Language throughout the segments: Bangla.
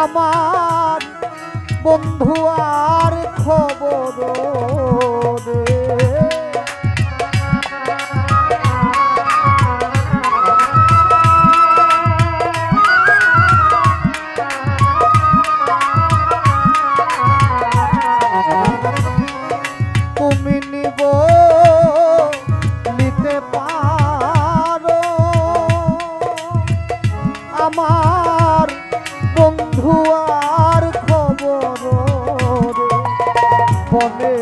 আমার বন্ধু আর খবর রে বনে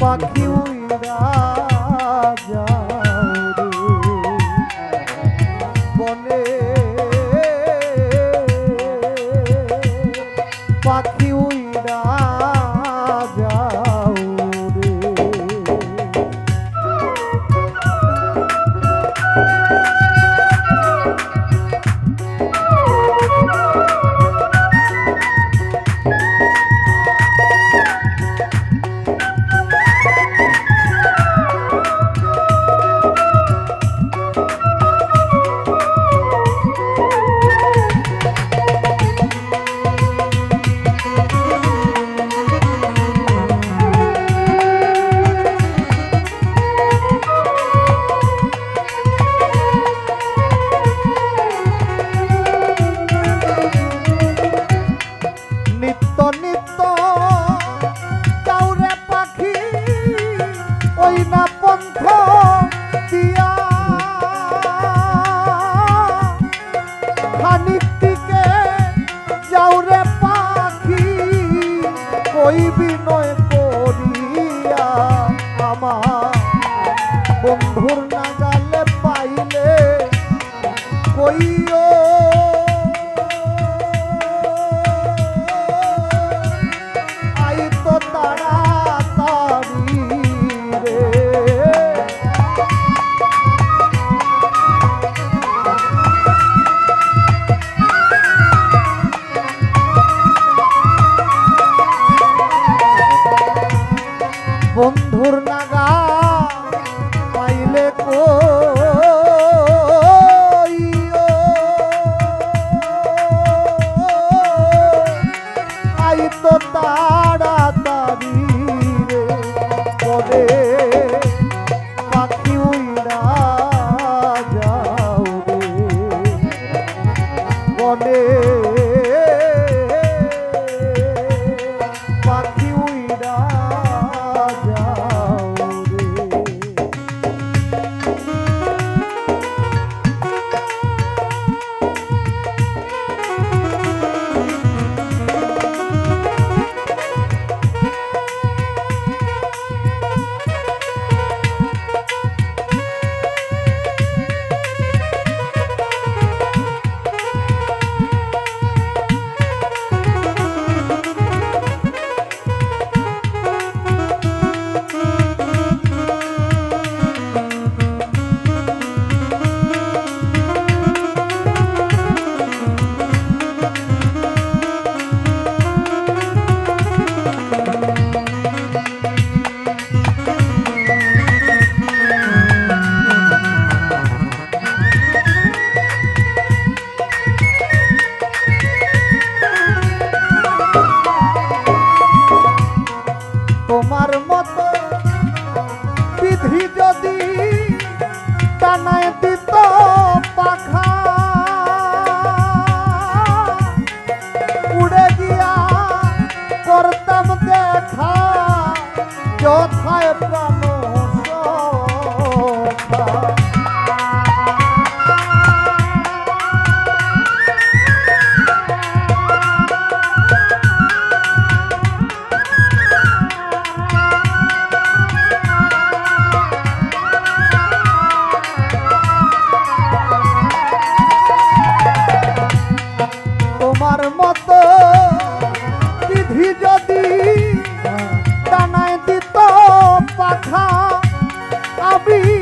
পাখি উই ওই বিনয় ভাবলে কো দেখা আমি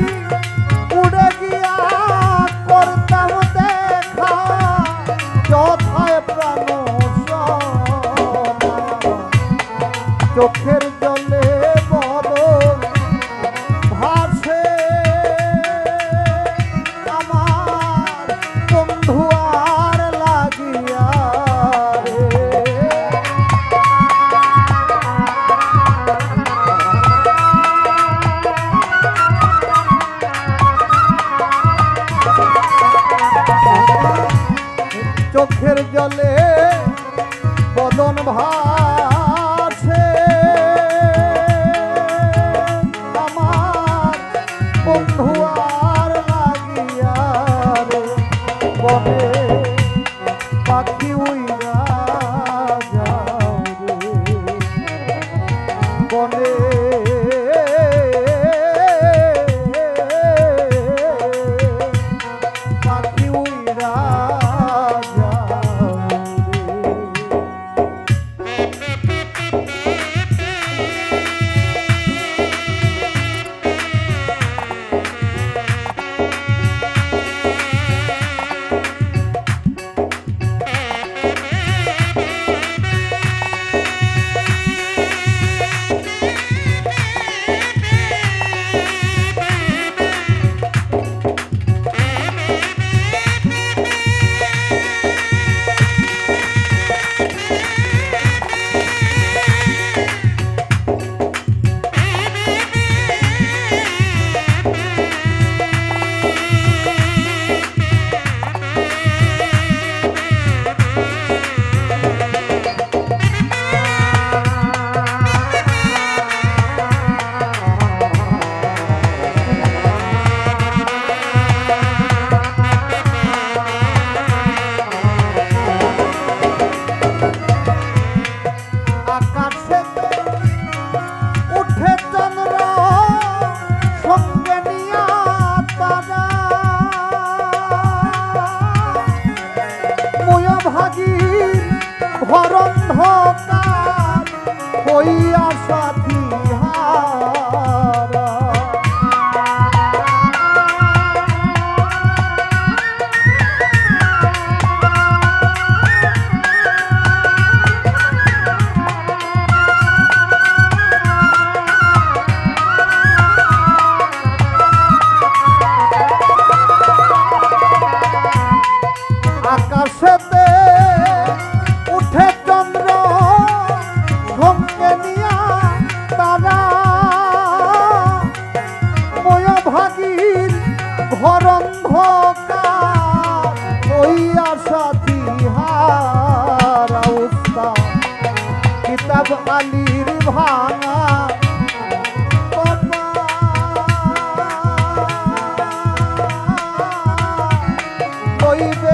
জলে বদন ভাসে। আমার বন্ধু আর লাগিয়া রে বনে পাখি ভরন্ধকার হইয়া ঘরন্ধকার হইয়া সাথী হারা উস্তাদ কিতাব আলীর ভাঙা লইবে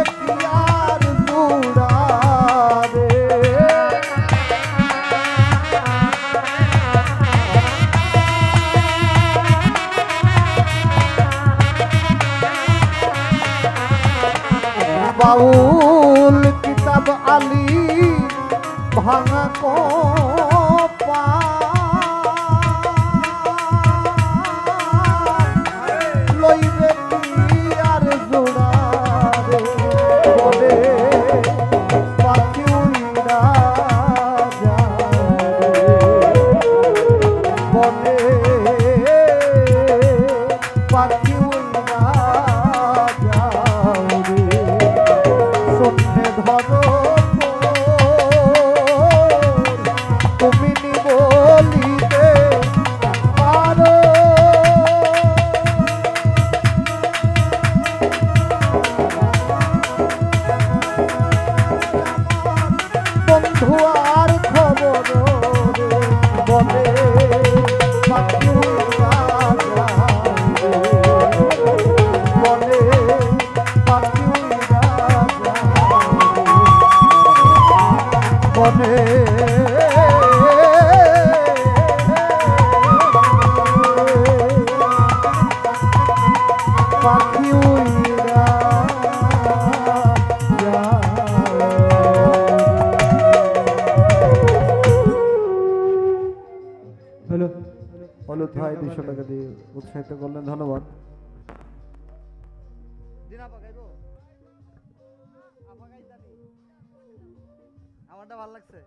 ভাঙা কপা হলুদ ভাই দুশো টাকা দিয়ে উৎসাহিত করলেন ধন্যবাদ। আমারটা ভালো লাগছে।